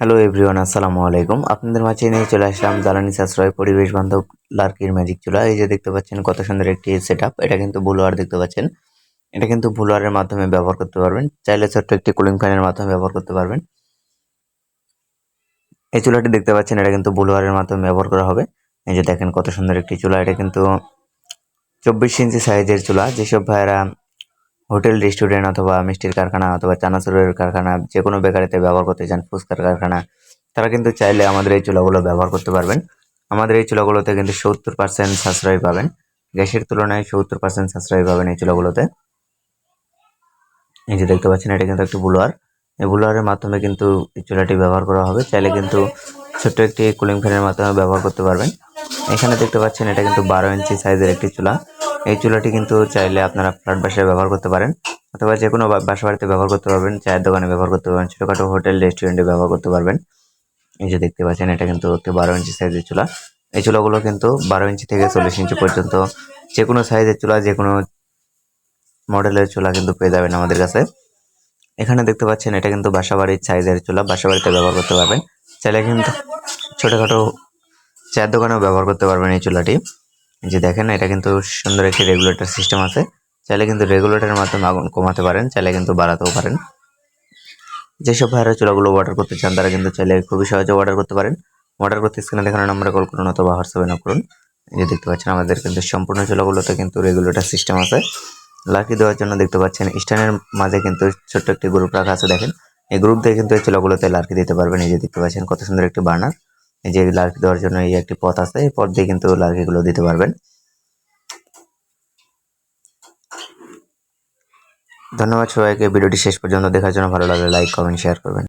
Hello everyone আসসালামু আলাইকুম। আপনাদের মাঝে নিয়ে চলে আসলাম জ্বালানি সাশ্রয় পরিবেশ বান্ধব লার্কির ম্যাজিক চুলা। এই যে দেখতে পাচ্ছেন, কত সুন্দর একটি সেট এটা কিন্তু বুলোয়ার দেখতে পাচ্ছেন। এটা কিন্তু বুলোয়ারের মাধ্যমে ব্যবহার করতে পারবেন। চাইলে ছোট্ট একটি কুলিং ফ্যানের মাধ্যমে ব্যবহার করতে পারবেন। এই চুলাটি দেখতে পাচ্ছেন, এটা কিন্তু বুলোয়ারের মাধ্যমে ব্যবহার করা হবে। এই যে দেখেন কত সুন্দর একটি চুলা। এটা কিন্তু চব্বিশ ইঞ্চি সাইজের চুলা। যেসব ভাইয়েরা হোটেল, রেস্টুরেন্ট অথবা মিষ্টির কারখানা অথবা চানাচুরের কারখানা যে কোনো বেকারিতে ব্যবহার করতে চান ফুচকার কারখানা, তারা কিন্তু চাইলে আমাদের এই চুলাগুলো ব্যবহার করতে পারবেন। আমাদের এই চুলাগুলোতে কিন্তু সত্তর পার্সেন্ট সাশ্রয় পাবেন। গ্যাসের তুলনায় সত্তর পার্সেন্ট সাশ্রয় পাবেন এই চুলাগুলোতে। এই যে দেখতে পাচ্ছেন, এটা কিন্তু একটি বুলোয়ার এই বুলোয়ারের মাধ্যমে কিন্তু এই চুলাটি ব্যবহার করা হবে। চাইলে কিন্তু ছোট্ট একটি কুলিং ফ্যানের মাধ্যমে ব্যবহার করতে পারবেন। এখানে দেখতে পাচ্ছেন, এটা কিন্তু বারো ইঞ্চি সাইজের একটি চুলা। এই চুলাটি কিন্তু চাইলে আপনারা ফ্ল্যাট বাসায় ব্যবহার করতে পারেন, অথবা যে কোনো বাসা বাড়িতে ব্যবহার করতে পারবেন, চায়ের দোকানে ব্যবহার করতে পারবেন, ছোটোখাটো হোটেল, রেস্টুরেন্টে ব্যবহার করতে পারবেন। এই যে দেখতে পাচ্ছেন, এটা কিন্তু একটি বারো ইঞ্চি সাইজের চুলা। এই চুলাগুলো কিন্তু বারো ইঞ্চি থেকে চল্লিশ ইঞ্চি পর্যন্ত যে কোনো সাইজের চুলা, যে কোনো মডেলের চুলা কিন্তু পেয়ে যাবেন আমাদের কাছে। এখানে দেখতে পাচ্ছেন, এটা কিন্তু বাসা বাড়ির সাইজের চুলা, বাসা বাড়িতে ব্যবহার করতে পারবেন। চাইলে কিন্তু ছোটোখাটো চায়ের দোকানেও ব্যবহার করতে পারবেন এই চুলাটি। যে দেখেন, এটা কিন্তু সুন্দর একটি রেগুলেটর সিস্টেম আছে। চাইলে কিন্তু রেগুলেটরের মাধ্যমে আগুন কমাতে পারেন, চাইলে কিন্তু বাড়াতেও পারেন। যেসব ভাইয়েরা চুলাগুলো অর্ডার করতে চান, তারা কিন্তু চাইলে খুবই সহজে অর্ডার করতে পারেন। অর্ডার করতে স্ক্রিনে দেখানো নাম্বারে কল করুন অথবা হোয়াটসঅ্যাপে না করুন। যে দেখতে পাচ্ছেন, আমাদের কিন্তু সম্পূর্ণ চুলাগুলোতে কিন্তু রেগুলেটর সিস্টেম আছে। লাকি দেওয়ার জন্য দেখতে পাচ্ছেন স্ট্যান্ডের মাঝে কিন্তু ছোট্ট একটি গ্রুপ রাখা আছে, দেখেন। এই গ্রুপ দিয়ে কিন্তু এই চুলাগুলোতে লার্কি দিতে পারবেন। এই যে দেখতে পাচ্ছেন, কত সুন্দর একটি বার্নার যে লার্কি দেওয়ার জন্য এই একটি পথ আছে, এই পথ দিয়ে কিন্তু লার্কিগুলো দিতে পারবেন। ধন্যবাদ সবাইকে, ভিডিওটি শেষ পর্যন্ত দেখার জন্য ভালো লাগলে লাইক, কমেন্ট, শেয়ার করবেন।